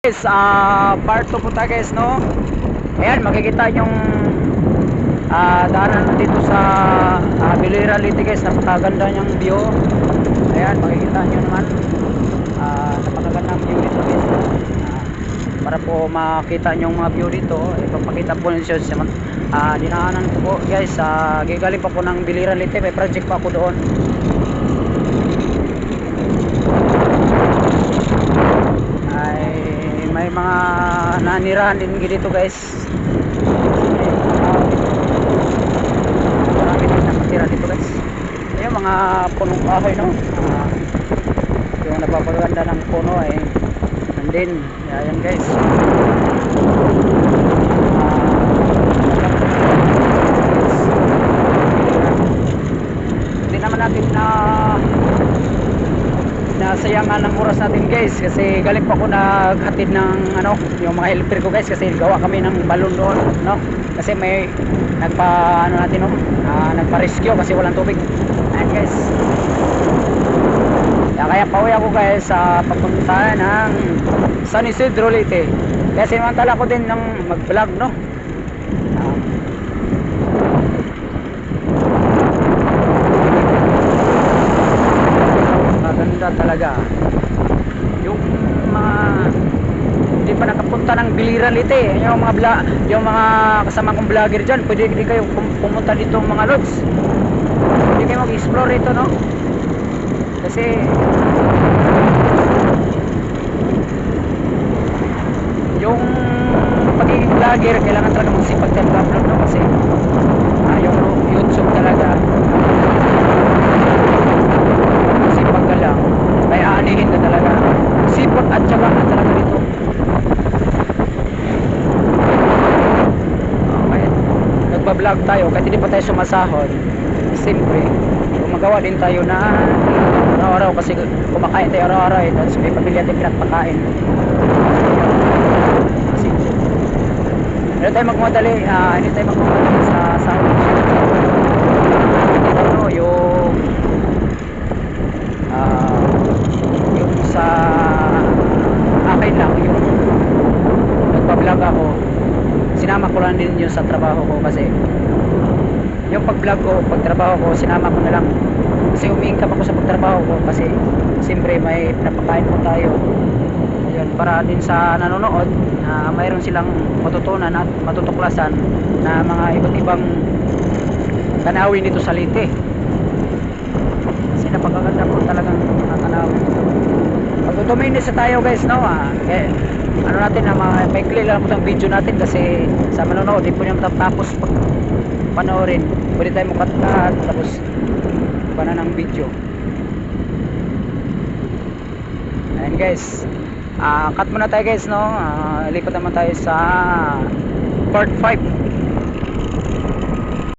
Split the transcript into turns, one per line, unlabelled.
guys, ah part 2 po tayo guys, no? Ayan, makikita yung ah daanan dito sa uh, Bilira Liti guys, napakaganda niyang view. Ayan, makikita niyo naman. Ah, napakaganda ng view dito guys. Ah, para po makita niyo yung mga view dito, ipapakita po niyo sa ah dinaanan ko po guys, ah gigaling pa po ng Bilira Liti, may project pa ako doon. ay may mga nanirahan din dito guys. Marami din nakatira dito guys. Ayun mga punong kahoy no? Ah, yung napapaganda ng puno ay nandin. Ayan guys Ah, hindi naman natin na nasayangan ng oras natin guys kasi galing pa ako naghatid ng ano yung mga helper guys kasi gawa kami ng balon doon no? Kasi may nagpa ano natin no? Uh, nagpa rescue kasi walang tubig. Ayan guys. Kaya, kaya pauwi ako guys sa papunta ng San Isidro Leyte. Kasi mantala ko din ng mag vlog no Ah, maganda talaga yung mga hindi pa nakapunta ng biliran lite yung mga bla, yung mga kasama kong vlogger dyan pwede din kayo pum- pumunta dito mga lods. Pwede kayo mag-explore ito no? Kasi yung pagiging vlogger kailangan talaga magsipag tayo upload no? Kasi ah, yung YouTube talaga sipag ka lang may aanihin ka talaga sipag at syaga ka talaga dito okay nagbablog tayo kahit hindi pa tayo sumasahod. Siyempre gumagawa din tayo na araw-araw kasi kumakain tayo araw-araw eh. Tapos may pamilya tayo pinagpakain. Kasi hindi tayo magmadali? Ah, hindi tayo magmadali sa sahod? Ano yung ah yung sa akin lang yung nagpa-vlog ako sinama ko yun sa trabaho ko kasi yung pag-vlog ko, pag-trabaho ko sinama ko na lang. Kasi umiingkap ako sa pagtrabaho ko kasi siyempre may pinapakain po tayo. Yun, para din sa nanonood na mayroon silang matutunan at matutuklasan na mga iba't ibang tanawin dito sa Leyte. Kasi napakaganda po talagang magtutuminis na tayo guys no ah, eh, ano natin na mga maikli lang po itong video natin kasi sa manonood di po nyo matatapos pag panoorin. Pwede tayo mukat tapos pa na ng video. Ayan guys. Ah cut muna tayo guys no. Ah, lipat naman tayo sa part 5